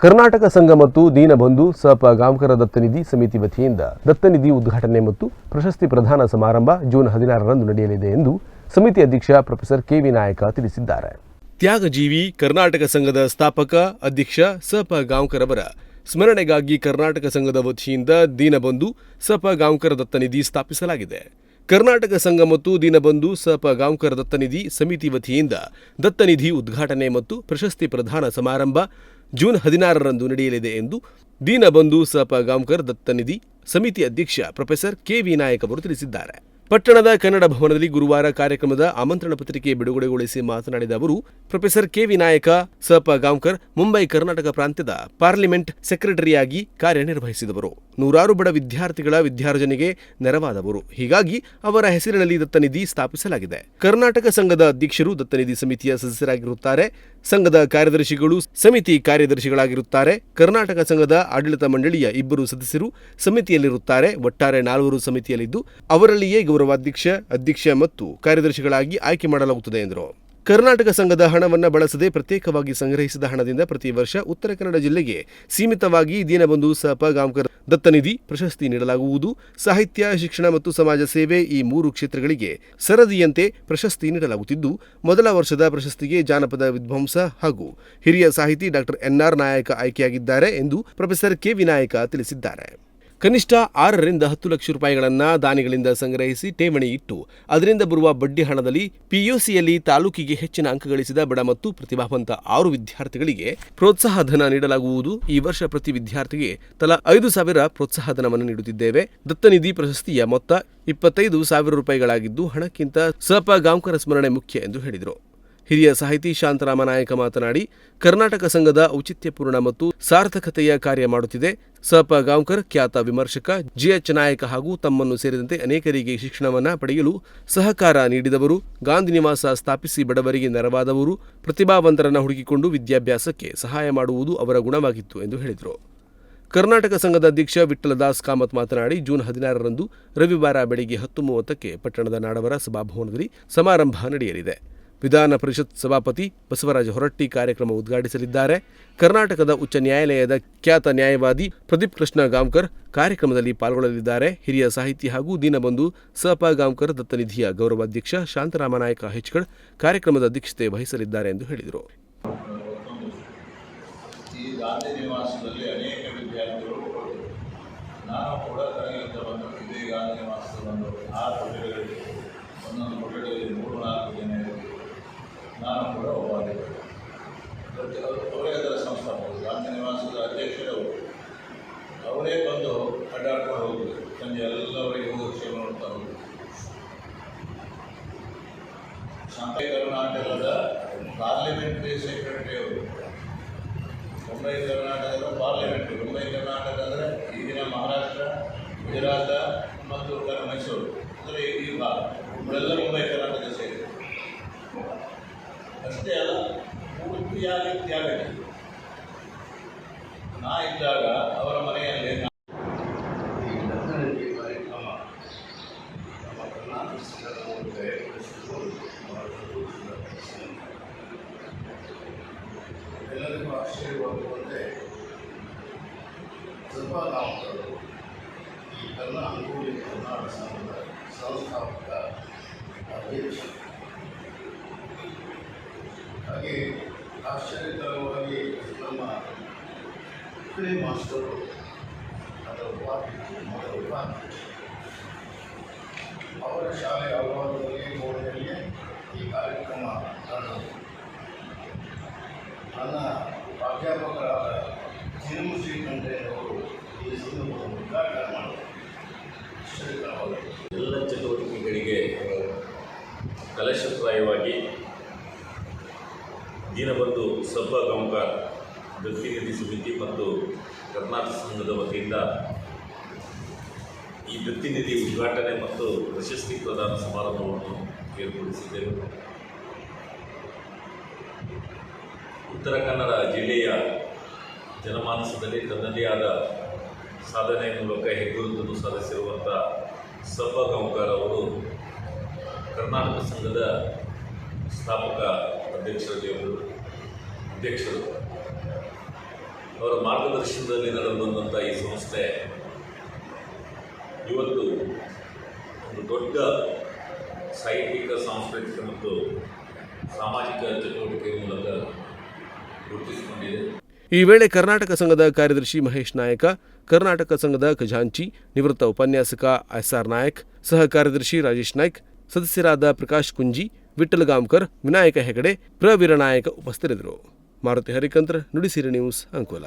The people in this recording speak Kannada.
ಕರ್ನಾಟಕ ಸಂಘ ಮತ್ತು ದೀನಬಂಧು ಸಪ ಗಾಂಕರ ದತ್ತನಿಧಿ ಸಮಿತಿ ವತಿಯಿಂದ ದತ್ತನಿಧಿ ಉದ್ಘಾಟನೆ ಮತ್ತು ಪ್ರಶಸ್ತಿ ಪ್ರದಾನ ಸಮಾರಂಭ ಜೂನ್ ಹದಿನಾರರಂದು ನಡೆಯಲಿದೆ ಎಂದು ಸಮಿತಿ ಅಧ್ಯಕ್ಷ ಪ್ರೊಫೆಸರ್ ಕೆವಿ ನಾಯಕ ತಿಳಿಸಿದ್ದಾರೆ. ತ್ಯಾಗಜೀವಿ ಕರ್ನಾಟಕ ಸಂಘದ ಸ್ಥಾಪಕ ಅಧ್ಯಕ್ಷ ಸಪ ಗಾಂಕರ್ ಅವರ ಸ್ಮರಣೆಗಾಗಿ ಕರ್ನಾಟಕ ಸಂಘದ ವತಿಯಿಂದ ದೀನಬಂಧು ಸಪ ಗಾಂವ್ಕರ ದತ್ತನಿಧಿ ಸ್ಥಾಪಿಸಲಾಗಿದೆ. ಕರ್ನಾಟಕ ಸಂಘ ಮತ್ತು ದೀನಬಂಧು ಸಪ ಗಾಂವ್ಕರ್ ದತ್ತನಿಧಿ ಸಮಿತಿ ವತಿಯಿಂದ ದತ್ತನಿಧಿ ಉದ್ಘಾಟನೆ ಮತ್ತು ಪ್ರಶಸ್ತಿ ಪ್ರದಾನ ಸಮಾರಂಭ ಜೂನ್ ಹದಿನಾರರಂದು ನಡೆಯಲಿದೆ ಎಂದು ದೀನಬಂಧು ಸಪ ಗಾಂವ್ಕರ್ ದತ್ತನಿಧಿ ಸಮಿತಿ ಅಧ್ಯಕ್ಷ ಪ್ರೊಫೆಸರ್ ಕೆ ವಿ ನಾಯಕ್ ಅವರು ತಿಳಿಸಿದ್ದಾರೆ. ಪಟ್ಟಣದ ಕನ್ನಡ ಭವನದಲ್ಲಿ ಗುರುವಾರ ಕಾರ್ಯಕ್ರಮದ ಆಮಂತ್ರಣ ಪತ್ರಿಕೆ ಬಿಡುಗಡೆಗೊಳಿಸಿ ಮಾತನಾಡಿದ ಅವರು, ಪ್ರೊಫೆಸರ್ ಕೆ ವಿನಾಯಕ ಸಪ ಗಾಂವ್ಕರ್ ಮುಂಬೈ ಕರ್ನಾಟಕ ಪ್ರಾಂತ್ಯದ ಪಾರ್ಲಿಮೆಂಟ್ ಸೆಕ್ರೆಟರಿಯಾಗಿ ಕಾರ್ಯನಿರ್ವಹಿಸಿದವರು. ನೂರಾರು ಬಡ ವಿದ್ಯಾರ್ಥಿಗಳ ವಿದ್ಯಾರ್ಜನೆಗೆ ನೆರವಾದವರು. ಹೀಗಾಗಿ ಅವರ ಹೆಸರಿನಲ್ಲಿ ದತ್ತನಿಧಿ ಸ್ಥಾಪಿಸಲಾಗಿದೆ. ಕರ್ನಾಟಕ ಸಂಘದ ಅಧ್ಯಕ್ಷರು ದತ್ತನಿಧಿ ಸಮಿತಿಯ ಸದಸ್ಯರಾಗಿರುತ್ತಾರೆ. ಸಂಘದ ಕಾರ್ಯದರ್ಶಿಗಳು ಸಮಿತಿ ಕಾರ್ಯದರ್ಶಿಗಳಾಗಿರುತ್ತಾರೆ. ಕರ್ನಾಟಕ ಸಂಘದ ಆಡಳಿತ ಮಂಡಳಿಯ ಇಬ್ಬರು ಸದಸ್ಯರು ಸಮಿತಿಯಲ್ಲಿರುತ್ತಾರೆ. ಒಟ್ಟಾರೆ ನಾಲ್ವರು ಸಮಿತಿಯಲ್ಲಿದ್ದು, ಅವರಲ್ಲಿಯೇ ಗೌರವಾಧ್ಯಕ್ಷ, ಅಧ್ಯಕ್ಷ ಮತ್ತು ಕಾರ್ಯದರ್ಶಿಗಳಾಗಿ ಆಯ್ಕೆ ಮಾಡಲಾಗುತ್ತದೆ ಎಂದರು. ಕರ್ನಾಟಕ ಸಂಘದ ಹಣವನ್ನು ಬಳಸದೆ ಪ್ರತ್ಯೇಕವಾಗಿ ಸಂಗ್ರಹಿಸಿದ ಹಣದಿಂದ ಪ್ರತಿ ವರ್ಷ ಉತ್ತರ ಕನ್ನಡ ಜಿಲ್ಲೆಗೆ ಸೀಮಿತವಾಗಿ ದೀನಬಂಧು ಸಪ ಗಾಂವ್ಕರ್ ದತ್ತನಿಧಿ ಪ್ರಶಸ್ತಿ ನೀಡಲಾಗುವುದು. ಸಾಹಿತ್ಯ, ಶಿಕ್ಷಣ ಮತ್ತು ಸಮಾಜ ಸೇವೆ ಈ ಮೂರು ಕ್ಷೇತ್ರಗಳಿಗೆ ಸರದಿಯಂತೆ ಪ್ರಶಸ್ತಿ ನೀಡಲಾಗುತ್ತಿದ್ದು, ಮೊದಲ ವರ್ಷದ ಪ್ರಶಸ್ತಿಗೆ ಜಾನಪದ ವಿದ್ವಾಂಸ ಹಾಗೂ ಹಿರಿಯ ಸಾಹಿತಿ ಡಾಕ್ಟರ್ ಎನ್ಆರ್ ನಾಯಕ ಆಯ್ಕೆಯಾಗಿದ್ದಾರೆ ಎಂದು ಪ್ರೊಫೆಸರ್ ಕೆ ವಿನಾಯಕ ತಿಳಿಸಿದ್ದಾರೆ. ಕನಿಷ್ಠ ಆರರಿಂದ ಹತ್ತು ಲಕ್ಷ ರೂಪಾಯಿಗಳನ್ನು ದಾನಿಗಳಿಂದ ಸಂಗ್ರಹಿಸಿ ಠೇವಣಿ ಇಟ್ಟು, ಅದರಿಂದ ಬರುವ ಬಡ್ಡಿ ಹಣದಲ್ಲಿ ಪಿಯುಸಿಯಲ್ಲಿ ತಾಲೂಕಿಗೆ ಹೆಚ್ಚಿನ ಅಂಕ ಗಳಿಸಿದ ಬಡ ಮತ್ತು ಪ್ರತಿಭಾವಂತ ಆರು ವಿದ್ಯಾರ್ಥಿಗಳಿಗೆ ಪ್ರೋತ್ಸಾಹ ಧನ ನೀಡಲಾಗುವುದು. ಈ ವರ್ಷ ಪ್ರತಿ ವಿದ್ಯಾರ್ಥಿಗೆ ತಲಾ ಐದು ಸಾವಿರ ಪ್ರೋತ್ಸಾಹ ಧನವನ್ನು ನೀಡುತ್ತಿದ್ದೇವೆ ದತ್ತನಿಧಿ ಪ್ರಶಸ್ತಿಯ ಮೊತ್ತ ಇಪ್ಪತ್ತೈದು ಸಾವಿರ ರೂಪಾಯಿಗಳಾಗಿದ್ದು, ಹಣಕ್ಕಿಂತ ಸಪ ಗಾಂವ್ಕರ ಸ್ಮರಣೆ ಮುಖ್ಯ ಎಂದು ಹೇಳಿದರು. ಹಿರಿಯ ಸಾಹಿತಿ ಶಾಂತರಾಮ ನಾಯಕ ಮಾತನಾಡಿ, ಕರ್ನಾಟಕ ಸಂಘದ ಔಚಿತ್ಯಪೂರ್ಣ ಮತ್ತು ಸಾರ್ಥಕತೆಯ ಕಾರ್ಯ ಮಾಡುತ್ತಿದೆ. ಸಪ ಗಾಂವ್ಕರ್, ಖ್ಯಾತ ವಿಮರ್ಶಕ, ಜಿಎಚ್ ನಾಯಕ ಹಾಗೂ ತಮ್ಮನ್ನು ಸೇರಿದಂತೆ ಅನೇಕರಿಗೆ ಶಿಕ್ಷಣವನ್ನ ಪಡೆಯಲು ಸಹಕಾರ ನೀಡಿದವರು, ಗಾಂಧಿ ನಿವಾಸ ಸ್ಥಾಪಿಸಿ ಬಡವರಿಗೆ ನೆರವಾದವರು, ಪ್ರತಿಭಾವಂತರನ್ನು ಹುಡುಕಿಕೊಂಡು ವಿದ್ಯಾಭ್ಯಾಸಕ್ಕೆ ಸಹಾಯ ಮಾಡುವುದು ಅವರ ಗುಣವಾಗಿತ್ತು ಎಂದು ಹೇಳಿದರು. ಕರ್ನಾಟಕ ಸಂಘದ ಅಧ್ಯಕ್ಷ ವಿಠ್ಠಲದಾಸ್ ಕಾಮತ್ ಮಾತನಾಡಿ, ಜೂನ್ ಹದಿನಾರರಂದು ರವಿವಾರ ಬೆಳಗ್ಗೆ ಹತ್ತು ಮೂವತ್ತಕ್ಕೆ ಪಟ್ಟಣದ ನಾಡವರ ಸಭಾಭವನದಲ್ಲಿ ಸಮಾರಂಭ ನಡೆಯಲಿದೆ. ವಿಧಾನ ಪರಿಷತ್ ಸಭಾಪತಿ ಬಸವರಾಜ ಹೊರಟ್ಟಿ ಕಾರ್ಯಕ್ರಮ ಉದ್ಘಾಟಿಸಲಿದ್ದಾರೆ. ಕರ್ನಾಟಕದ ಉಚ್ಚ ನ್ಯಾಯಾಲಯದ ಖ್ಯಾತ ನ್ಯಾಯವಾದಿ ಪ್ರದೀಪ್ ಕೃಷ್ಣ ಗಾಂವ್ಕರ್ ಕಾರ್ಯಕ್ರಮದಲ್ಲಿ ಪಾಲ್ಗೊಳ್ಳಲಿದ್ದಾರೆ. ಹಿರಿಯ ಸಾಹಿತಿ ಹಾಗೂ ದೀನಬಂಧು ಸಪ ಗಾಂವ್ಕರ್, ದತ್ತನಿಧಿಯ ಗೌರವಾಧ್ಯಕ್ಷ ಶಾಂತರಾಮ ನಾಯಕ ಹೆಚ್ಕಳ್ ಕಾರ್ಯಕ್ರಮದ ಅಧ್ಯಕ್ಷತೆ ವಹಿಸಲಿದ್ದಾರೆ ಎಂದು ಹೇಳಿದರು. ಒಂದೊಂದು ಕೊಠಡಿಯಲ್ಲಿ ಮೂರು ನಾಲ್ಕು ಜನ ಇರುವುದು ನಾನು ಕೂಡ ಒಬ್ಬಾಗಿದ್ದೆ ಪ್ರತಿ ಅವರೇ ಅದರ ಸಂಸ್ಥಾಪಕರು ಗಾಂಧಿ ನಿವಾಸದ ಅಧ್ಯಕ್ಷರು ಅವರೇ ಬಂದು ಅಡ್ಡಾಡ್ಕೊಂಡು ಹೋಗುದು. ಸಂಜೆ ಎಲ್ಲವರಿಗೆ ಹೋಗಿ ನೋಡ್ತಾ ಹೋಗುದು. ಶಾಂತಿ ಕರ್ನಾಟಕದ ಪಾರ್ಲಿಮೆಂಟರಿ ಸೆಕ್ರೆಟರಿ ಅವರು. ಮುಂಬೈ ಕರ್ನಾಟಕದ ಪಾರ್ಲಿಮೆಂಟ್ ಮುಂಬೈ ಕರ್ನಾಟಕ ಅಂದರೆ ಈಗಿನ ಮಹಾರಾಷ್ಟ್ರ, ಗುಜರಾತ ಮತ್ತು ಮೈಸೂರು. ಅಂದರೆ ಈ ಭಾಗ. ಇವರೆಲ್ಲ ಮುಂಬೈ ಕರ್ನಾಟಕ ಸೇರಿದೆ ಅಷ್ಟೇ ಅಲ್ಲ ಪೂರ್ತಿಯಾಗಿ ತ್ಯಾಗ ನಾ ಇದ್ದಾಗ ಅವರ ಮನೆಯಲ್ಲಿ ಎಲ್ಲರಿಗೂ ಆಶ್ಚರ್ಯವಾಗುವಂತೆ ಸ್ವಲ್ಪ ನಾವು ಈ ಕರ್ನಾಟಕ ಸಂಘದ ಸಂಸ್ಥಾಪಕ ಅಧ್ಯಕ್ಷ. ಹಾಗೆ ಆಶ್ಚರ್ಯಕರವಾಗಿ ನಮ್ಮ ಪ್ಲೇ ಮಾಸ್ಟರು ಅದರ ಉಪಾಧ್ಯಕ್ಷ ಮೊದಲ ಉಪಾಧ್ಯಕ್ಷ ಅವರ ಶಾಲೆಯ ಆಹ್ವಾನದಲ್ಲಿ ಬೋರ್ಡ್ನಲ್ಲಿ ಈ ಕಾರ್ಯಕ್ರಮ ನಡೆದವು ನನ್ನ ಪ್ರಾಧ್ಯಾಪಕರಾದ ಚಿರುಮು ಶ್ರೀಕಂಠಯ್ಯನವರು ಈ ಸಂದರ್ಭದಲ್ಲಿ ಉದ್ಘಾಟನೆ ಮಾಡಿದರು ಎಲ್ಲ ಚಟುವಟಿಕೆಗಳಿಗೆ ಕಲಶಪ್ರಾಯವಾಗಿ ದೀನಬಂಧು ಸಬ್ಬ ಗಾಂವ್ಕರ್ ಪ್ರತಿನಿಧಿ ಸಮಿತಿ ಮತ್ತು ಕರ್ನಾಟಕ ಸಂಘದ ವತಿಯಿಂದ ಈ ಪ್ರತಿನಿಧಿ ಉದ್ಘಾಟನೆ ಮತ್ತು ಪ್ರಶಸ್ತಿ ಪ್ರದಾನ ಸಮಾರಂಭವನ್ನು ಏರ್ಪಡಿಸಿದ್ದೇವೆ. ಉತ್ತರ ಕನ್ನಡ ಜಿಲ್ಲೆಯ ಜನಮಾನಸದಲ್ಲಿ ತನ್ನದೇ ಆದ ಸಾಧನೆ ಮೂಲಕ ಹೆಗ್ಗುರುತನ್ನು ಸಾಧಿಸಿರುವಂಥ ಸಬ್ಬ ಅವರು ಕರ್ನಾಟಕ ಸಂಘದ ಸ್ಥಾಪಕ ಅಧ್ಯಕ್ಷರಲ್ಲಿ ಅವರು ಅಧ್ಯಕ್ಷರು. ಅವರ ಮಾರ್ಗದರ್ಶನದಲ್ಲಿ ನಡೆದು ಬಂದಂಥ ಈ ಸಂಸ್ಥೆ ಇವತ್ತು ಒಂದು ದೊಡ್ಡ ಸಾಹಿತ್ಯಿಕ, ಸಾಂಸ್ಕೃತಿಕ ಮತ್ತು ಸಾಮಾಜಿಕ ಚಟುವಟಿಕೆ ಮೂಲಕ ಗುರುತಿಸಿಕೊಂಡಿದೆ. ಈ ವೇಳೆ ಕರ್ನಾಟಕ ಸಂಘದ ಕಾರ್ಯದರ್ಶಿ ಮಹೇಶ್ ನಾಯಕ, ಕರ್ನಾಟಕ ಸಂಘದ ಖಜಾಂಚಿ, ನಿವೃತ್ತ ಉಪನ್ಯಾಸಕ ಎಸ್ಆರ್ ನಾಯಕ್, ಸಹ ಕಾರ್ಯದರ್ಶಿ ರಾಜೇಶ್ ನಾಯ್ಕ್, ಸದಸ್ಯರಾದ ಪ್ರಕಾಶ್ ಕುಂಜಿ ವಿಠ್ಠಲ್ ಗಾಂವ್ಕರ್ ವಿನಾಯಕ ಹೆಗಡೆ ಪ್ರವೀರ ನಾಯಕ ಉಪಸ್ಥಿತರಿದ್ದರು. ಮಾರುತಿ ಹರಿಕಂತ್ರ ನುಡಿಸಿರಿ ನ್ಯೂಸ್ ಅಂಕೋಲ.